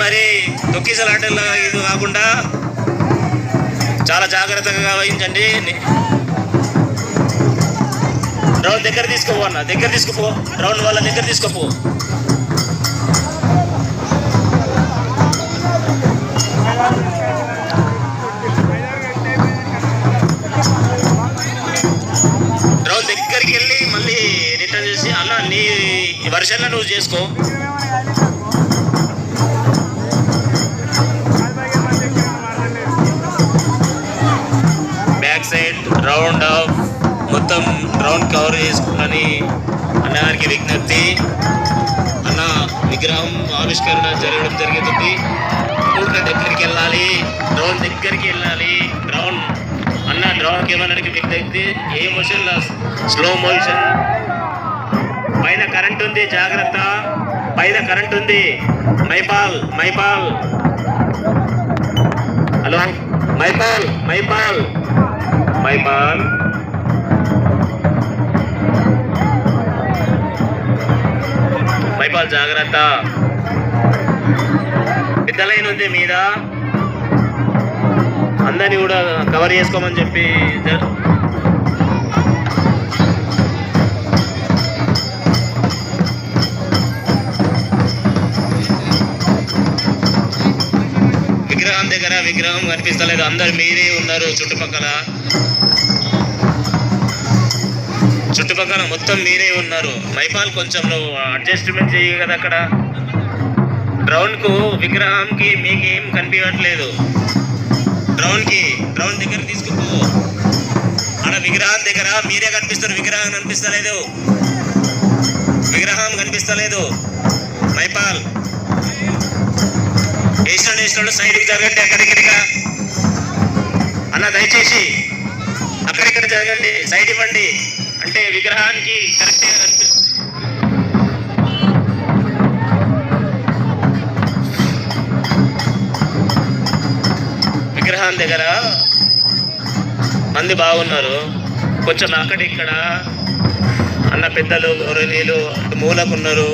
మరి తొక్కిసలాటల్లో ఇది కాకుండా చాలా జాగ్రత్తగా వహించండి. రౌండ్ దగ్గర తీసుకుపో అన్న దగ్గర తీసుకుపో. రౌండ్ వాళ్ళ దగ్గర తీసుకుపో. రౌండ్ దగ్గరికి వెళ్ళి మళ్ళీ రిటర్న్ చేసి అన్న నీ వర్షన్లో నువ్వు చేసుకో. సైడ్ రౌండ్ ఆఫ్ మొత్తం రౌండ్ కవర్ చేసుకుని అన్నగారికి విజ్ఞప్తి. అన్న విగ్రహం ఆవిష్కరణ జరగడం జరుగుతుంది. పూట దగ్గరికి వెళ్ళాలి. రౌండ్ దగ్గరికి వెళ్ళాలి. డ్రోన్. అన్న డ్రౌన్ కెమెరాకి విజ్ఞప్తి. ఏ మోషన్ స్లో మోషన్ పైన కరెంట్ ఉంది జాగ్రత్త. పైన కరెంట్ ఉంది. మైపాల్ మైపాల్. హలో? మైపాల్ మైపాల్ మైపాల్ మైపాల్ జాగ్రత్త. పెద్దలైన ఉంది మీద. అందరినీ కూడా కవర్ చేసుకోమని చెప్పి విగ్రహం దగ్గర విగ్రహం కనిపిస్తలేదు. అందరు మీరే ఉన్నారు చుట్టుపక్కల. చుట్టుపక్కల మొత్తం మీరే ఉన్నారు. మైపాల్ కొంచెం నువ్వు అడ్జస్ట్మెంట్ చేయ కదా అక్కడ. డ్రౌన్కు విగ్రహంకి మీకేం కనిపించట్లేదు డ్రౌన్కి డ్రౌన్ దగ్గర తీసుకుపో. ఆడ విగ్రహం దగ్గర మీరే కనిపిస్తారు. విగ్రహం కనిపిస్తలేదు. విగ్రహం కనిపిస్తలేదు. మైపాల్ వేసినాడు సైడ్కి జరగండి అక్కడిక్కడిగా అన్న దయచేసి అక్కడిక్కడ జరగండి సైడ్ ఇవ్వండి. అంటే విగ్రహానికి కరెక్ట్గా విగ్రహం దగ్గర మంది బాగున్నారు. కొంచెం అక్కడిక్కడ అన్న పెద్దలు గౌరవనీయులు మూలకున్నారు.